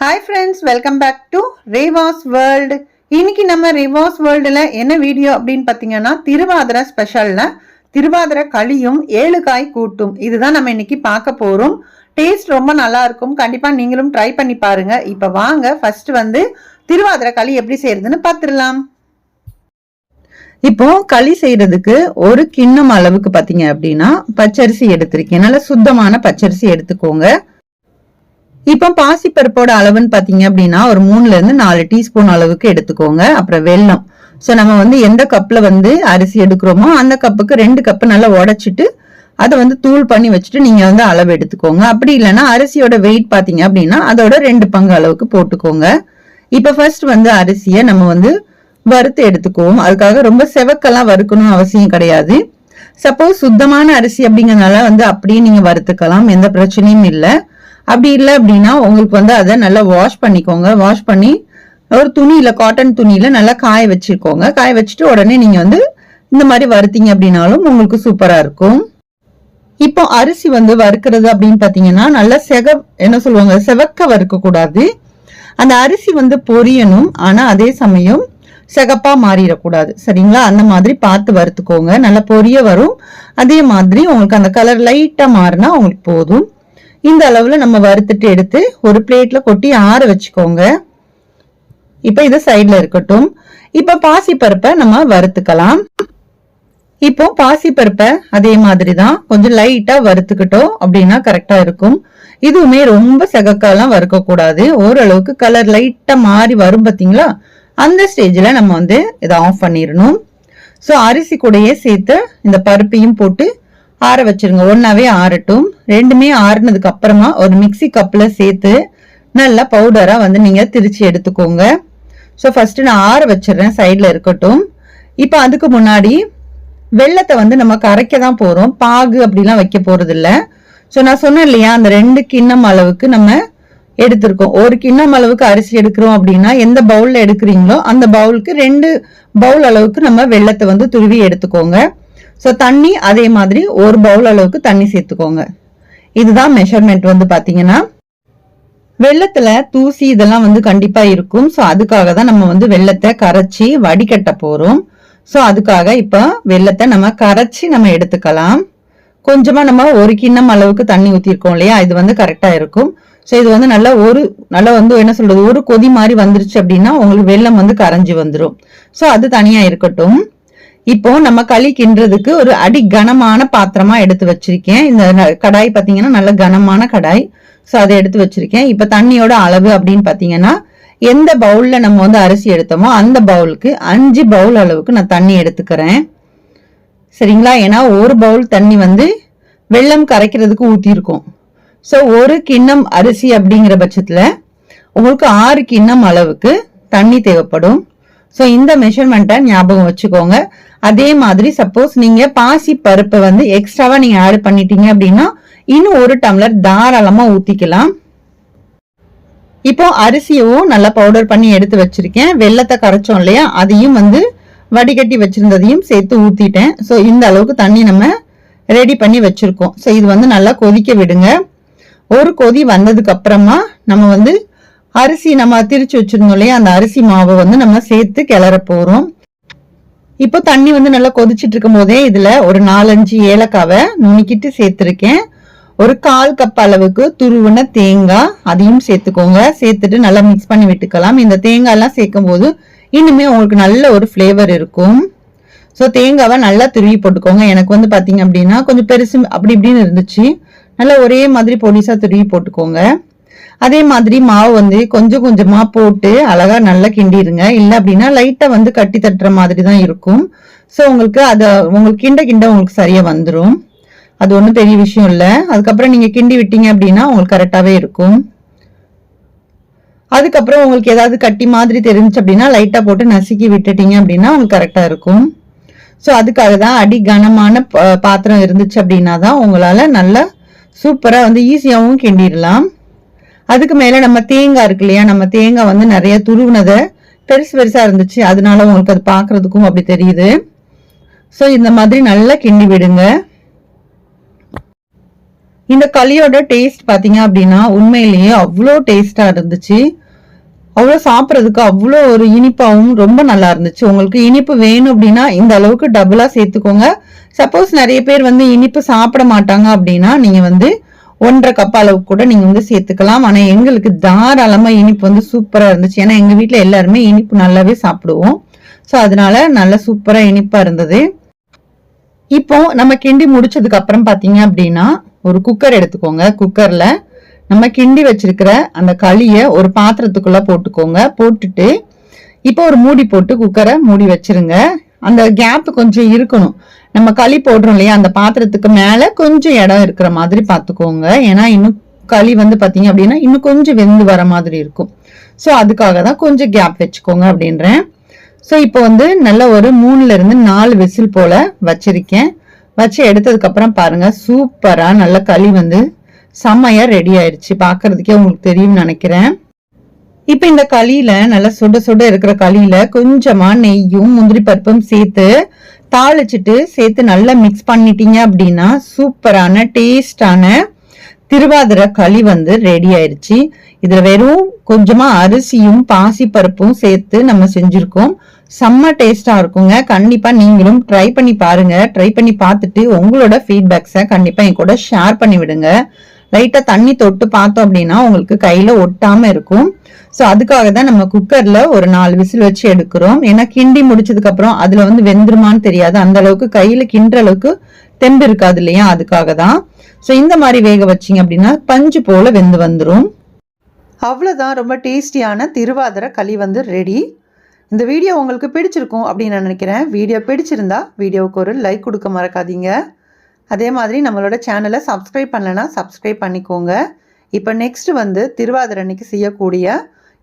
Hi friends welcome back to Reva's world இன்னைக்கு நம்ம ரேவாஸ் வேர்ல்டில் என்ன வீடியோ அப்படின்னு பார்த்தீங்கன்னா திருவாதிரை ஸ்பெஷலில் திருவாதிரை களியும் ஏழு காய் கூட்டும். இதுதான் நம்ம இன்னைக்கு பார்க்க போகிறோம் டேஸ்ட் ரொம்ப நல்லா இருக்கும். கண்டிப்பாக நீங்களும் ட்ரை பண்ணி பாருங்க. இப்போ வாங்க ஃபர்ஸ்ட் வந்து திருவாதிரை களி எப்படி செய்யறதுன்னு பார்த்துடலாம். இப்போ களி செய்யறதுக்கு ஒரு கிண்ணம் அளவுக்கு பார்த்தீங்க அப்படின்னா பச்சரிசி எடுத்திருக்கேன். நல்லா சுத்தமான பச்சரிசி எடுத்துக்கோங்க. இப்போ பாசிப்பருப்போட அளவுன்னு பார்த்தீங்க அப்படின்னா ஒரு மூணுல இருந்து நாலு டீஸ்பூன் அளவுக்கு எடுத்துக்கோங்க. அப்புறம் வெல்லம். ஸோ நம்ம வந்து எந்த கப்பில் வந்து அரிசி எடுக்கிறோமோ அந்த கப்புக்கு ரெண்டு கப்பு நல்லா உடச்சிட்டு அதை வந்து தூள் பண்ணி வச்சுட்டு நீங்கள் வந்து அளவு எடுத்துக்கோங்க. அப்படி இல்லைன்னா அரிசியோட வெயிட் பார்த்தீங்க அப்படின்னா அதோட ரெண்டு பங்கு அளவுக்கு போட்டுக்கோங்க. இப்போ ஃபர்ஸ்ட் வந்து அரிசியை நம்ம வந்து வறுத்து எடுத்துக்குவோம். அதுக்காக ரொம்ப செவக்கெல்லாம் வறுக்கணும் அவசியம் கிடையாது. சப்போஸ் சுத்தமான அரிசி அப்படிங்கிறதுனால வந்து அப்படியே நீங்கள் வறுத்துக்கலாம். எந்த பிரச்சனையும் இல்லை. அப்படி இல்லை அப்படின்னா உங்களுக்கு வந்து அதை நல்லா வாஷ் பண்ணிக்கோங்க. வாஷ் பண்ணி ஒரு துணியில காட்டன் துணியில நல்லா காய வச்சுக்கோங்க. காய வச்சுட்டு உடனே நீங்க வந்து இந்த மாதிரி வறுத்தீங்க அப்படின்னாலும் உங்களுக்கு சூப்பரா இருக்கும். இப்போ அரிசி வந்து வறுக்கிறது அப்படின்னு பாத்தீங்கன்னா நல்லா செக என்ன சொல்லுவாங்க செவக்க வறுக்க கூடாது. அந்த அரிசி வந்து பொரியணும் ஆனா அதே சமயம் செகப்பா மாறிடக்கூடாது சரிங்களா? அந்த மாதிரி பார்த்து வறுத்துக்கோங்க. நல்லா பொரிய வரும். அதே மாதிரி உங்களுக்கு அந்த கலர் லைட்டா மாறினா உங்களுக்கு போதும். இந்த அளவில் நம்ம வறுத்துட்டு எடுத்து ஒரு பிளேட்டில் கொட்டி ஆற வச்சுக்கோங்க. இப்போ இது சைடில் இருக்கட்டும். இப்போ பாசிப்பருப்பை நம்ம வறுத்துக்கலாம். இப்போ பாசிப்பருப்பை அதே மாதிரி தான் கொஞ்சம் லைட்டாக வறுத்துக்கிட்டோம் அப்படின்னா கரெக்டாக இருக்கும். இதுவுமே ரொம்ப செகக்காலாம் வறுக்கக்கூடாது. ஓரளவுக்கு கலர் லைட்டாக மாறி வரும் பார்த்தீங்களா அந்த ஸ்டேஜில் நம்ம வந்து இதை ஆஃப் பண்ணிடணும். ஸோ அரிசி கூடையே சேர்த்து இந்த பருப்பையும் போட்டு ஆற வச்சிருங்க. ஒன்னாவே ஆறட்டும். ரெண்டுமே ஆறுனதுக்கு அப்புறமா ஒரு மிக்சி கப்ல சேர்த்து நல்லா பவுடரா வந்து நீங்க திரிச்சு எடுத்துக்கோங்க. ஸோ ஃபர்ஸ்ட் நான் ஆற வச்சிடுறேன் சைட்ல இருக்கட்டும். இப்போ அதுக்கு முன்னாடி வெள்ளத்தை வந்து நம்ம கரைக்க தான் போறோம். பாகு அப்படிலாம் வைக்க போறது ஸோ நான் சொன்னேன் இல்லையா அந்த ரெண்டு கிண்ணம் அளவுக்கு நம்ம எடுத்திருக்கோம். ஒரு கிண்ணம் அளவுக்கு அரிசி எடுக்கிறோம் அப்படின்னா எந்த பவுல்ல எடுக்கிறீங்களோ அந்த பவுலுக்கு ரெண்டு பவுல் அளவுக்கு நம்ம வெள்ளத்தை வந்து துருவி எடுத்துக்கோங்க. ஸோ தண்ணி அதே மாதிரி ஒரு பவுல் அளவுக்கு தண்ணி சேர்த்துக்கோங்க. இதுதான் மெஷர்மெண்ட் வந்து பார்த்தீங்கன்னா வெள்ளத்துல தூசி இதெல்லாம் வந்து கண்டிப்பா இருக்கும். ஸோ அதுக்காக தான் நம்ம வந்து வெள்ளத்தை கரைச்சி வடிகட்ட போறோம். ஸோ அதுக்காக இப்போ வெள்ளத்தை நம்ம கரைச்சி நம்ம எடுத்துக்கலாம். கொஞ்சமா நம்ம ஒரு கிண்ணம் அளவுக்கு தண்ணி ஊற்றிருக்கோம் இல்லையா? இது வந்து கரெக்டா இருக்கும். ஸோ இது வந்து நல்லா ஒரு நல்லா வந்து என்ன சொல்றது? ஒரு கொதி மாதிரி வந்துருச்சு அப்படின்னா உங்களுக்கு வெள்ளம் வந்து கரைஞ்சி வந்துடும் ஸோ அது தனியா இருக்கட்டும். இப்போ நம்ம களி கிண்டுறதுக்கு ஒரு அடி கனமான பாத்திரமா எடுத்து வச்சிருக்கேன். இந்த கடாய் பார்த்தீங்கன்னா நல்ல கனமான கடாய். ஸோ அதை எடுத்து வச்சிருக்கேன். இப்போ தண்ணியோட அளவு அப்படின்னு பார்த்தீங்கன்னா எந்த பவுலில் நம்ம வந்து அரிசி எடுத்தோமோ அந்த பவுலுக்கு அஞ்சு பவுல் அளவுக்கு நான் தண்ணி எடுத்துக்கிறேன். சரிங்களா? ஏன்னா ஒரு பவுல் தண்ணி வந்து வெள்ளம் கரைக்கிறதுக்கு ஊற்றிருக்கோம் ஸோ ஒரு கிண்ணம் அரிசி அப்படிங்கிற பட்சத்தில் உங்களுக்கு ஆறு கிண்ணம் அளவுக்கு தண்ணி தேவைப்படும். ஸோ இந்த மெஷர்மெண்ட்டை ஞாபகம் வச்சுக்கோங்க. அதே மாதிரி சப்போஸ் நீங்க பாசி பருப்பை வந்து எக்ஸ்ட்ராவா நீங்க ஆட் பண்ணிட்டீங்க அப்படின்னா இன்னும் ஒரு டம்ளர் தாராளமா ஊத்திக்கலாம். இப்போ அரிசியவும் நல்லா பவுடர் பண்ணி எடுத்து வச்சிருக்கேன். வெள்ளத்தை கரைச்சோம் இல்லையா? அதையும் வந்து வடிகட்டி வச்சிருந்ததையும் சேர்த்து ஊத்திட்டேன். ஸோ இந்த அளவுக்கு தண்ணி நம்ம ரெடி பண்ணி வச்சிருக்கோம். ஸோ இது வந்து நல்லா கொதிக்க விடுங்க. ஒரு கொதி வந்ததுக்கு அப்புறமா நம்ம வந்து அரிசி நம்ம திரிச்சு வச்சிருந்தோம் இல்லையா? அந்த அரிசி மாவை வந்து நம்ம சேர்த்து கிளற போறோம். இப்போ தண்ணி வந்து நல்லா கொதிச்சிட்டு இருக்கும் போதே இதுல ஒரு நாலஞ்சு ஏலக்காவை நுணுக்கிட்டு சேர்த்துருக்கேன். ஒரு கால் கப் அளவுக்கு துருவின தேங்காய் அதையும் சேர்த்துக்கோங்க. சேர்த்துட்டு நல்லா மிக்ஸ் பண்ணி விட்டுக்கலாம். இந்த தேங்காயெல்லாம் சேர்க்கும் போது இன்னுமே உங்களுக்கு நல்ல ஒரு ஃப்ளேவர் இருக்கும். ஸோ தேங்காவை நல்லா துருவி போட்டுக்கோங்க. எனக்கு வந்து பார்த்தீங்க அப்படின்னா கொஞ்சம் பெருசு அப்படி இப்படின்னு இருந்துச்சு. நல்லா ஒரே மாதிரி பொடிசா துருவி போட்டுக்கோங்க. அதே மாதிரி மாவு வந்து கொஞ்சம் கொஞ்சமா போட்டு அழகா நல்லா கிண்டிடுங்க இல்ல அப்படின்னா லைட்டா வந்து கட்டி தட்டுற மாதிரி தான் இருக்கும். ஸோ உங்களுக்கு அத உங்களுக்கு கிண்ட கிண்ட உங்களுக்கு சரியா வந்துடும் அது ஒன்றும் பெரிய விஷயம் இல்லை. அதுக்கப்புறம் நீங்கள் கிண்டி விட்டீங்க அப்படின்னா உங்களுக்கு கரெக்டாகவே இருக்கும். அதுக்கப்புறம் உங்களுக்கு ஏதாவது கட்டி மாதிரி தெரிஞ்சுச்சு அப்படின்னா லைட்டாக போட்டு நசுக்கி விட்டுட்டீங்க அப்படின்னா உங்களுக்கு கரெக்டாக இருக்கும். ஸோ அதுக்காக தான் அடி கனமான பாத்திரம் இருந்துச்சு அப்படின்னா தான் உங்களால் நல்லா சூப்பராக வந்து ஈஸியாகவும் கிண்டிடலாம் அதுக்கு மேல நம்ம தேங்காய் இருக்கு இல்லையா? நம்ம தேங்காய் வந்து நிறைய துருவினதை. பெருசு பெருசா இருந்துச்சு. அதனால உங்களுக்கு அது பார்க்குறதுக்கும் அப்படி தெரியுது. ஸோ இந்த மாதிரி நல்லா கிண்டி விடுங்க. இந்த களியோட டேஸ்ட் பார்த்தீங்க அப்படின்னா உண்மையிலேயே அவ்வளோ டேஸ்ட்டாக இருந்துச்சு. அவ்வளோ சாப்பிட்றதுக்கு அவ்வளோ ஒரு இனிப்பாகவும் ரொம்ப நல்லா இருந்துச்சு. உங்களுக்கு இனிப்பு வேணும் அப்படின்னா இந்த அளவுக்கு டபுளாக சேர்த்துக்கோங்க. சப்போஸ் நிறைய பேர் வந்து இனிப்பு சாப்பிட மாட்டாங்க அப்படின்னா நீங்கள் வந்து ஒன்றரை கப் அளவு கூட நீங்க வந்து சேர்த்துக்கலாம். ஆனா எங்களுக்கு தாராளமா இனிப்பு வந்து சூப்பரா இருந்துச்சு. ஏன்னா எங்க வீட்ல எல்லாருமே இனிப்பு நல்லாவே சாப்பிடுவோம். ஸோ அதனால நல்லா சூப்பரா இனிப்பா இருந்தது. இப்போ நம்ம கிண்டி முடிச்சதுக்கு அப்புறம் பாத்தீங்க அப்படின்னா ஒரு குக்கர் எடுத்துக்கோங்க. குக்கர்ல நம்ம கிண்டி வச்சிருக்கிற அந்த களிய ஒரு பாத்திரத்துக்குள்ள போட்டுக்கோங்க. போட்டுட்டு இப்போ ஒரு மூடி போட்டு குக்கரை மூடி வச்சிருங்க. அந்த கேப் கொஞ்சம் இருக்கணும். நம்ம களி போடுறோம் இல்லையா அந்த பாத்திரத்துக்கு மேல கொஞ்சம் இடம் இருக்கிற மாதிரி பாத்துக்கோங்க ஏன்னா இன்னும் களி வந்து பாத்தீங்க அப்படின்னா இன்னும் கொஞ்சம் வெந்து வர மாதிரி இருக்கும். ஸோ அதுக்காக தான் கொஞ்சம் கேப் வச்சுக்கோங்க அப்படின்றேன். ஸோ இப்போ வந்து நல்ல ஒரு மூணுல இருந்து நாலு விசில் போல வச்சிருக்கேன். வச்சு எடுத்ததுக்கு அப்புறம் பாருங்க சூப்பரா நல்ல களி வந்து செம்மையா ரெடி ஆயிடுச்சு பாக்குறதுக்கே உங்களுக்கு தெரியும்னு நினைக்கிறேன். இப்ப இந்த களியில நல்லா சுட சுட இருக்கிற களியில கொஞ்சமா நெய்யும் முந்திரி பருப்பும் சேர்த்து தாளிச்சிட்டு சேர்த்து நல்லா மிக்ஸ் பண்ணிட்டீங்க அப்படின்னா சூப்பரான டேஸ்டான திருவாதிர களி வந்து ரெடி ஆயிடுச்சு இதில் வெறும் கொஞ்சமாக அரிசியும் பாசிப்பருப்பும் சேர்த்து நம்ம செஞ்சுருக்கோம். செம்ம டேஸ்டாக இருக்குங்க. கண்டிப்பாக நீங்களும் ட்ரை பண்ணி பாருங்கள் ட்ரை பண்ணி பார்த்துட்டு உங்களோட ஃபீட்பேக்ஸை கண்டிப்பாக என் கூட ஷேர் பண்ணி விடுங்க லைட்டாக தண்ணி தொட்டு பார்த்தோம் அப்படின்னா உங்களுக்கு கையில் ஒட்டாமல் இருக்கும். ஸோ அதுக்காக தான் நம்ம குக்கரில் ஒரு நாலு விசில் வச்சு எடுக்கிறோம். ஏன்னா கிண்டி முடிச்சதுக்கப்புறம் அதில் வந்து வெந்துருமான்னு தெரியாது. அந்த அளவுக்கு கையில் கிண்டுற அளவுக்கு தெம்பு இருக்காது இல்லையா? அதுக்காக தான். ஸோ இந்த மாதிரி வேக வச்சீங்க அப்படின்னா பஞ்சு போல் வெந்து வந்துடும் அவ்வளோதான் ரொம்ப டேஸ்டியான திருவாதிரை களி வந்து ரெடி இந்த வீடியோ உங்களுக்கு பிடிச்சிருக்கும் அப்படின்னு நான் நினைக்கிறேன். வீடியோ பிடிச்சிருந்தா வீடியோவுக்கு ஒரு லைக் கொடுக்க மறக்காதீங்க. அதே மாதிரி நம்மளோட சேனலை சப்ஸ்கிரைப் பண்ணலைன்னா சப்ஸ்கிரைப் பண்ணிக்கோங்க. இப்போ நெக்ஸ்ட் வந்து திருவாதிரன்னைக்கு செய்யக்கூடிய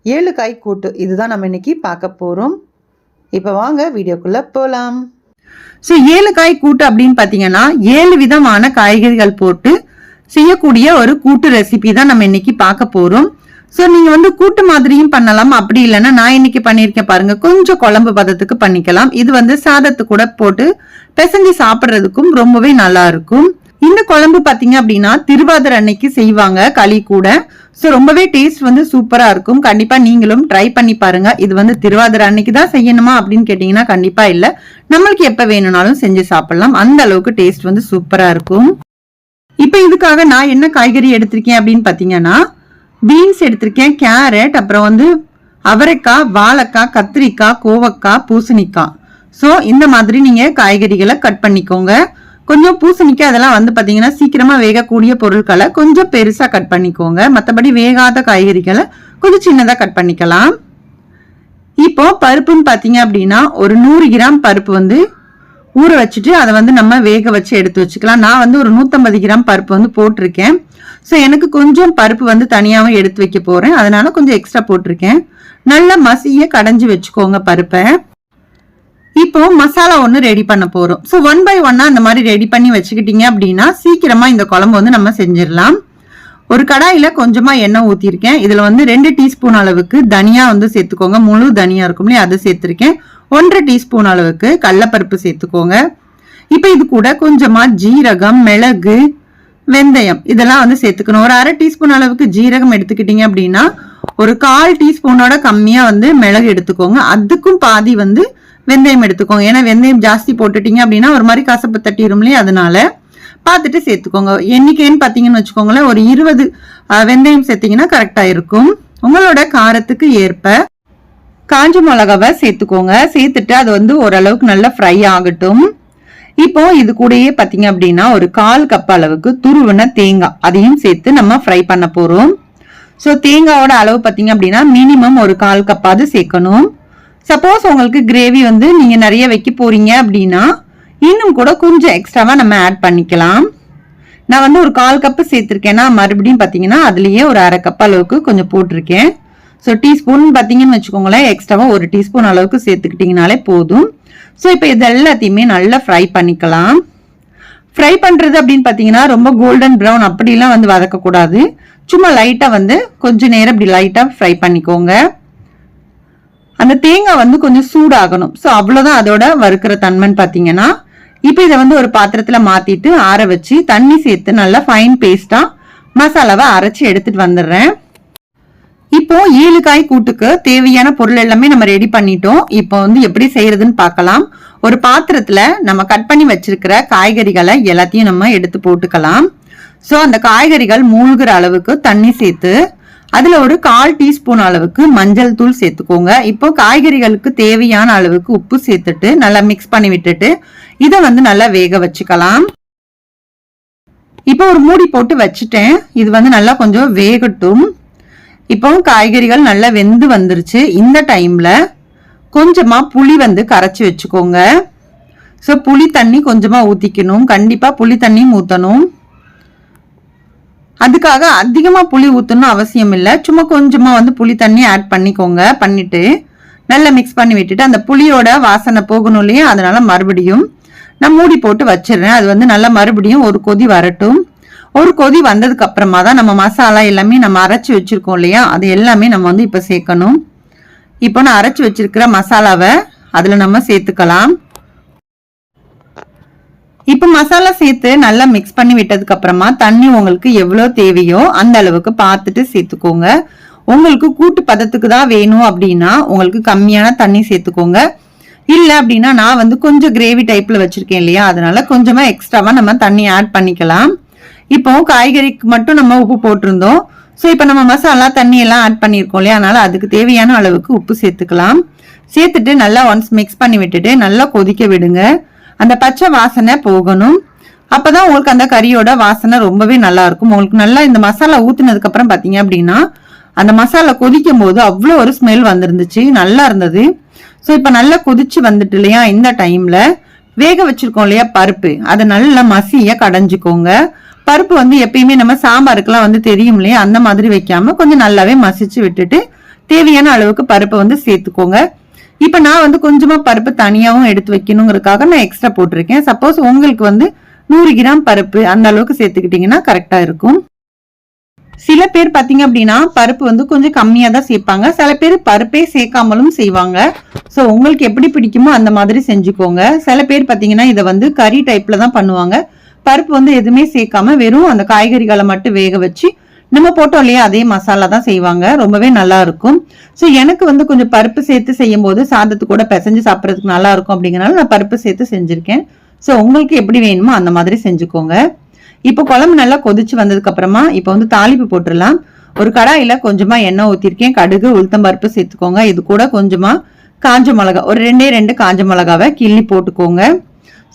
ஏழு காய் கூட்டு இதுதான் நம்ம இன்னைக்கு பார்க்க போகிறோம் இப்போ வாங்க வீடியோக்குள்ளே போகலாம் ஸோ ஏழு காய் கூட்டு அப்படின்னு பார்த்தீங்கன்னா ஏழு விதமான காய்கறிகள் போட்டு செய்யக்கூடிய ஒரு கூட்டு ரெசிபி தான் நம்ம இன்னைக்கு பார்க்க போகிறோம் ஸோ நீங்க வந்து கூட்டு மாதிரியும் பண்ணலாம். அப்படி இல்லைன்னா நான் இன்னைக்கு பண்ணியிருக்கேன் பாருங்க. கொஞ்சம் குழம்பு பதத்துக்கு பண்ணிக்கலாம். இது வந்து சாதத்து கூட போட்டு பிசைஞ்சு சாப்பிட்றதுக்கும் ரொம்பவே நல்லா இருக்கும். இந்த குழம்பு பாத்தீங்க அப்படின்னா திருவாதிரை அன்னைக்கு செய்வாங்க களி கூட. ஸோ ரொம்பவே டேஸ்ட் வந்து சூப்பரா இருக்கும். கண்டிப்பா நீங்களும் ட்ரை பண்ணி பாருங்க. இது வந்து திருவாதிரை அன்னைக்கு தான் செய்யணுமா அப்படின்னு கேட்டீங்கன்னா கண்டிப்பா இல்ல. நம்மளுக்கு எப்ப வேணும்னாலும் செஞ்சு சாப்பிடலாம். அந்த அளவுக்கு டேஸ்ட் வந்து சூப்பரா இருக்கும். இப்போ இதுக்காக நான் என்ன காய்கறி எடுத்திருக்கேன் அப்படின்னு பாத்தீங்கன்னா பீன்ஸ் எடுத்திருக்கேன் கேரட் அப்புறம் வந்து அவரைக்காய் வாழைக்காய் கத்திரிக்காய் கோவக்காய் பூசணிக்காய். ஸோ இந்த மாதிரி நீங்கள் காய்கறிகளை கட் பண்ணிக்கோங்க. கொஞ்சம் பூசணிக்காய் அதெல்லாம் வந்து பார்த்தீங்கன்னா சீக்கிரமாக வேகக்கூடிய பொருட்களை கொஞ்சம் பெருசாக கட் பண்ணிக்கோங்க. மற்றபடி வேகாத காய்கறிகளை கொஞ்சம் சின்னதாக கட் பண்ணிக்கலாம். இப்போ பருப்புன்னு பார்த்தீங்க அப்படின்னா ஒரு நூறு கிராம் பருப்பு வந்து ஊற வச்சுட்டு அதை வந்து நம்ம வேக வச்சு எடுத்து வச்சுக்கலாம். நான் வந்து ஒரு நூற்றம்பது கிராம் பருப்பு வந்து போட்டிருக்கேன். ஸோ எனக்கு கொஞ்சம் பருப்பு வந்து தனியாகவும் எடுத்து வைக்க போகிறேன் அதனால கொஞ்சம் எக்ஸ்ட்ரா போட்டிருக்கேன். நல்லா மசிய கடைஞ்சி வச்சுக்கோங்க பருப்பை. இப்போ மசாலா ஒன்று ரெடி பண்ண போகிறோம் ஸோ ஒன் பை ஒன்னா அந்த மாதிரி ரெடி பண்ணி வச்சுக்கிட்டீங்க அப்படின்னா சீக்கிரமாக இந்த குழம்பு வந்து நம்ம செஞ்சிடலாம். ஒரு கடாயில் கொஞ்சமாக எண்ணெய் ஊற்றிருக்கேன் இதில் வந்து ரெண்டு டீஸ்பூன் அளவுக்கு தனியா வந்து சேர்த்துக்கோங்க. முழு தனியா இருக்கும் இல்லையா? அதை சேர்த்துருக்கேன். ஒன்றரை டீஸ்பூன் அளவுக்கு கடலப்பருப்பு சேர்த்துக்கோங்க. இப்போ இது கூட கொஞ்சமாக ஜீரகம் மிளகு வெந்தயம் இதெல்லாம் வந்து சேர்த்துக்கணும். ஒரு அரை டீஸ்பூன் அளவுக்கு ஜீரகம் எடுத்துக்கிட்டீங்க அப்படின்னா ஒரு கால் டீஸ்பூனோட கம்மியாக வந்து மிளகு எடுத்துக்கோங்க. அதுக்கும் பாதி வந்து வெந்தயம் எடுத்துக்கோங்க. ஏன்னா வெந்தயம் ஜாஸ்தி போட்டுட்டீங்க அப்படின்னா ஒரு மாதிரி கசப்பு தட்டிடும் இல்லையா? அதனால பார்த்துட்டு சேர்த்துக்கோங்க. எண்ணிக்கைன்னு பார்த்தீங்கன்னு வச்சுக்கோங்களேன் ஒரு இருபது வெந்தயம் சேர்த்தீங்கன்னா கரெக்டாக இருக்கும். உங்களோட காரத்துக்கு ஏற்ப காஞ்சி மிளகாவை சேர்த்துக்கோங்க. சேர்த்துட்டு அது வந்து ஓரளவுக்கு நல்லா ஃப்ரை ஆகட்டும். இப்போ இது கூடயே பார்த்தீங்க அப்படின்னா ஒரு கால் கப் அளவுக்கு துருவின தேங்காய். அதையும் சேர்த்து நம்ம ஃப்ரை பண்ண போகிறோம் ஸோ தேங்காயோட அளவு பார்த்தீங்க அப்படின்னா மினிமம் ஒரு கால் கப்பாவது சேர்க்கணும். சப்போஸ் உங்களுக்கு கிரேவி வந்து நீங்கள் நிறைய வைக்க போகிறீங்க அப்படின்னா இன்னும் கூட கொஞ்சம் எக்ஸ்ட்ராவாக நம்ம ஆட் பண்ணிக்கலாம். நான் வந்து ஒரு கால் கப்பு சேர்த்துருக்கேன்னா மறுபடியும் பார்த்தீங்கன்னா அதுலேயே ஒரு அரை கப் அளவுக்கு கொஞ்சம் போட்டிருக்கேன். ஸோ டீஸ்பூன் பார்த்தீங்கன்னு வச்சுக்கோங்களேன் எக்ஸ்ட்ராவாக ஒரு டீஸ்பூன் அளவுக்கு சேர்த்துக்கிட்டிங்கனாலே போதும். ஸோ இப்போ இது எல்லாத்தையுமே நல்லா ஃப்ரை பண்ணிக்கலாம். ஃப்ரை பண்ணுறது அப்படின்னு பார்த்தீங்கன்னா ரொம்ப கோல்டன் ப்ரௌன் அப்படிலாம் வந்து வதக்கக்கூடாது. சும்மா லைட்டாக வந்து கொஞ்சம் நேரம் இப்படி லைட்டாக ஃப்ரை பண்ணிக்கோங்க. அந்த தேங்காய் வந்து கொஞ்சம் சூடாகணும். ஸோ அவ்வளோதான் அதோட வறுக்கிற தன்மைன்னு பார்த்தீங்கன்னா இப்போ இதை வந்து ஒரு பாத்திரத்தில் மாற்றிட்டு ஆற வச்சு தண்ணி சேர்த்து நல்லா ஃபைன் பேஸ்ட்டாக மசாலாவை அரைச்சி எடுத்துகிட்டு வந்துடுறேன். இப்போ ஏழு காய் கூட்டுக்கு தேவையான பொருள் எல்லாமே நம்ம ரெடி பண்ணிட்டோம். இப்போ வந்து எப்படி செய்யறதுன்னு பார்க்கலாம். ஒரு பாத்திரத்துல நம்ம கட் பண்ணி வச்சிருக்கிற காய்கறிகளை எல்லாத்தையும் நம்ம எடுத்து போட்டுக்கலாம். ஸோ அந்த காய்கறிகள் மூழ்கிற அளவுக்கு தண்ணி சேர்த்து அதுல ஒரு கால் டீஸ்பூன் அளவுக்கு மஞ்சள் தூள் சேர்த்துக்கோங்க. இப்போ காய்கறிகளுக்கு தேவையான அளவுக்கு உப்பு சேர்த்துட்டு நல்லா மிக்ஸ் பண்ணி விட்டுட்டு இதை வந்து நல்லா வேக வச்சுக்கலாம். இப்போ ஒரு மூடி போட்டு வச்சுட்டேன். இது வந்து நல்லா கொஞ்சம் வேகட்டும். இப்போ காய்கறிகள் நல்லா வெந்து வந்துருச்சு. இந்த டைமில் கொஞ்சமாக புளி வந்து கரைச்சி வச்சுக்கோங்க. ஸோ புளி தண்ணி கொஞ்சமாக ஊற்றிக்கணும் கண்டிப்பாக புளி தண்ணியும் ஊற்றணும் அதுக்காக அதிகமாக புளி ஊற்றணும் அவசியம் இல்லை. சும்மா கொஞ்சமாக வந்து புளி தண்ணி ஆட் பண்ணிக்கோங்க. பண்ணிவிட்டு நல்லா மிக்ஸ் பண்ணி விட்டுட்டு அந்த புளியோட வாசனை போகணும் இல்லையா? அதனால் மறுபடியும் நான் மூடி போட்டு வச்சிடுறேன். அது வந்து நல்லா மறுபடியும் ஒரு கொதி வரட்டும். ஒரு கொதி வந்ததுக்கு அப்புறமா தான் நம்ம மசாலா எல்லாமே நம்ம அரைச்சி வச்சிருக்கோம் இல்லையா? அது எல்லாமே நம்ம வந்து இப்போ சேர்க்கணும். இப்போ நான் அரைச்சி வச்சிருக்கிற மசாலாவை அதில் நம்ம சேர்த்துக்கலாம். இப்போ மசாலா சேர்த்து நல்லா மிக்ஸ் பண்ணி விட்டதுக்கு அப்புறமா தண்ணி உங்களுக்கு எவ்வளோ தேவையோ அந்த அளவுக்கு பார்த்துட்டு சேர்த்துக்கோங்க. உங்களுக்கு கூட்டு பதத்துக்கு தான் வேணும் அப்படின்னா உங்களுக்கு கம்மியான தண்ணி சேர்த்துக்கோங்க. இல்லை அப்படின்னா நான் வந்து கொஞ்சம் கிரேவி டைப்பில் வச்சுருக்கேன் இல்லையா? அதனால கொஞ்சமாக எக்ஸ்ட்ராவாக நம்ம தண்ணி ஆட் பண்ணிக்கலாம். இப்போ காய்கறிக்கு மட்டும் நம்ம உப்பு போட்டிருந்தோம். ஸோ இப்போ நம்ம மசாலா தண்ணி எல்லாம் ஆட் பண்ணியிருக்கோம் இல்லையா? அதனால அதுக்கு தேவையான அளவுக்கு உப்பு சேர்த்துக்கலாம். சேர்த்துட்டு நல்லா ஒன்ஸ் மிக்ஸ் பண்ணி விட்டுட்டு நல்லா கொதிக்க விடுங்க. அந்த பச்சை வாசனை போகணும். அப்போதான் உங்களுக்கு அந்த கறியோட வாசனை ரொம்பவே நல்லா இருக்கும். உங்களுக்கு நல்லா இந்த மசாலா ஊத்துனதுக்கு அப்புறம் அப்படின்னா அந்த மசாலா கொதிக்கும் போது அவ்வளோ ஒரு ஸ்மெல் வந்துருந்துச்சு. நல்லா இருந்தது. ஸோ இப்போ நல்லா கொதிச்சு வந்துட்டு இல்லையா இந்த டைம்ல வேக வச்சிருக்கோம் இல்லையா பருப்பு. அதை நல்லா மசிய கடைஞ்சிக்கோங்க. பருப்பு வந்து எப்பயுமே நம்ம சாம்பாருக்கெல்லாம் வந்து தெரியும் இல்லையா? அந்த மாதிரி வைக்காம கொஞ்சம் நல்லாவே மசிச்சு விட்டுட்டு தேவையான அளவுக்கு பருப்பை வந்து சேர்த்துக்கோங்க. இப்ப நான் வந்து கொஞ்சமா பருப்பு தனியாவும் எடுத்து வைக்கணுங்கிறதுக்காக நான் எக்ஸ்ட்ரா போட்டிருக்கேன். சப்போஸ் உங்களுக்கு வந்து நூறு கிராம் பருப்பு அந்த அளவுக்கு சேர்த்துக்கிட்டீங்கன்னா கரெக்டா இருக்கும். சில பேர் பாத்தீங்க அப்படின்னா பருப்பு வந்து கொஞ்சம் கம்மியா தான் சேர்ப்பாங்க. சில பேர் பருப்பே சேர்க்காமலும் செய்வாங்க. ஸோ உங்களுக்கு எப்படி பிடிக்குமோ அந்த மாதிரி செஞ்சுக்கோங்க. சில பேர் பாத்தீங்கன்னா இதை வந்து கறி டைப்ல தான் பண்ணுவாங்க. பருப்பு வந்து எதுவுமே சேர்க்காம வெறும் அந்த காய்கறிகளை மட்டும் வேக வச்சு நம்ம போட்டோம் இல்லையா? அதே மசாலா தான் செய்வாங்க. ரொம்பவே நல்லா இருக்கும். ஸோ எனக்கு வந்து கொஞ்சம் பருப்பு சேர்த்து செய்யும் போது சாதத்து கூட பிசைஞ்சு சாப்பிட்றதுக்கு நல்லா இருக்கும் அப்படிங்கிறனால நான் பருப்பு சேர்த்து செஞ்சுருக்கேன். ஸோ உங்களுக்கு எப்படி வேணுமோ அந்த மாதிரி செஞ்சுக்கோங்க. இப்போ குழம்பு நல்லா கொதிச்சு வந்ததுக்கு அப்புறமா இப்போ வந்து தாளிப்பு போட்டுடலாம். ஒரு கடாயில் கொஞ்சமாக எண்ணெய் ஊற்றிருக்கேன் கடுகு உளுத்தம் பருப்பு சேர்த்துக்கோங்க. இது கூட கொஞ்சமாக காஞ்ச மிளகா ஒரு ரெண்டே ரெண்டு காஞ்ச மிளகாவை கிள்ளி போட்டுக்கோங்க.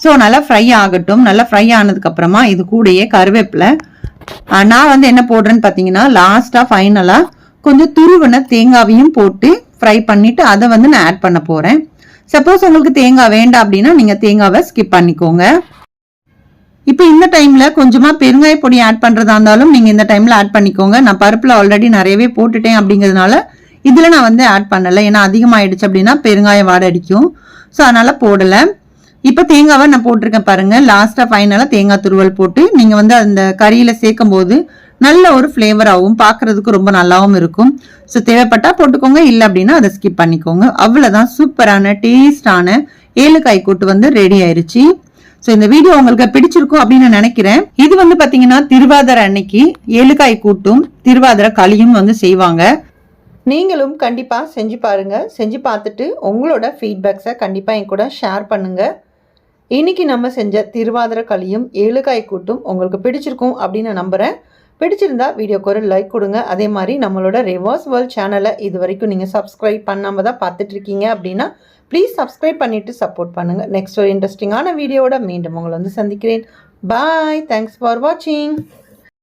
ஸோ நல்லா ஃப்ரை ஆகட்டும். நல்லா ஃப்ரை ஆனதுக்கப்புறமா இது கூடயே கருவேப்பிலை. நான் வந்து என்ன போடுறேன்னு பார்த்தீங்கன்னா லாஸ்ட்டாக ஃபைனலாக கொஞ்சம் துருவன தேங்காவையும் போட்டு ஃப்ரை பண்ணிவிட்டு அதை வந்து நான் ஆட் பண்ண போகிறேன் சப்போஸ் உங்களுக்கு தேங்காய் வேண்டாம் அப்படின்னா நீங்கள் தேங்காவை ஸ்கிப் பண்ணிக்கோங்க. இப்போ இந்த டைமில் கொஞ்சமாக பெருங்காய பொடி ஆட் பண்ணுறதா இருந்தாலும் நீங்கள் இந்த டைமில் ஆட் பண்ணிக்கோங்க. நான் பருப்பில் ஆல்ரெடி நிறையவே போட்டுட்டேன் அப்படிங்கிறதுனால இதில் நான் வந்து ஆட் பண்ணலை. ஏன்னா அதிகமாகிடுச்சு அப்படின்னா பெருங்காயம் வாடடிக்கும். ஸோ அதனால் போடலை. இப்போ தேங்காவை நான் போட்டிருக்கேன் பாருங்க. லாஸ்டா ஃபைனலா தேங்காய் துருவல் போட்டு நீங்க வந்து அந்த கறியில சேர்க்கும் போது நல்ல ஒரு ஃப்ளேவராகவும் பார்க்கறதுக்கு ரொம்ப நல்லாவும் இருக்கும். ஸோ தேவைப்பட்டா போட்டுக்கோங்க. இல்லை அப்படின்னா அதை ஸ்கிப் பண்ணிக்கோங்க. அவ்வளோதான் சூப்பரான டேஸ்டான ஏலுக்காய் கூட்டு வந்து ரெடி ஆயிருச்சு. ஸோ இந்த வீடியோ உங்களுக்கு பிடிச்சிருக்கும் அப்படின்னு நான் நினைக்கிறேன். இது வந்து பார்த்தீங்கன்னா திருவாதிரை அன்னைக்கு ஏலுக்காய் கூட்டும் திருவாதிரை களியும் வந்து செய்வாங்க. நீங்களும் கண்டிப்பாக செஞ்சு பாருங்கள் செஞ்சு பார்த்துட்டு உங்களோட ஃபீட்பேக்ஸை கண்டிப்பாக என் கூட ஷேர் பண்ணுங்கள் இன்னைக்கு நம்ம செஞ்ச திருவாதிர களியும் ஏழுக்காய் கூட்டும் உங்களுக்கு பிடிச்சிருக்கும் அப்படின்னு நான் நம்புகிறேன் பிடிச்சிருந்தா வீடியோக்கு ஒரு லைக் கொடுங்க. அதே மாதிரி நம்மளோட ரிவர்ஸ் வேர்ல்ட் சேனலை இது வரைக்கும் நீங்கள் சப்ஸ்கிரைப் பண்ணாமல் தான் பார்த்துட்டு இருக்கீங்க அப்படின்னா ப்ளீஸ் சப்ஸ்கிரைப் பண்ணிவிட்டு சப்போர்ட் பண்ணுங்கள் நெக்ஸ்ட் ஒரு இன்ட்ரெஸ்டிங்கான வீடியோட மீண்டும் உங்களை வந்து சந்திக்கிறேன். பாய் தேங்க்ஸ் ஃபார் வாட்சிங்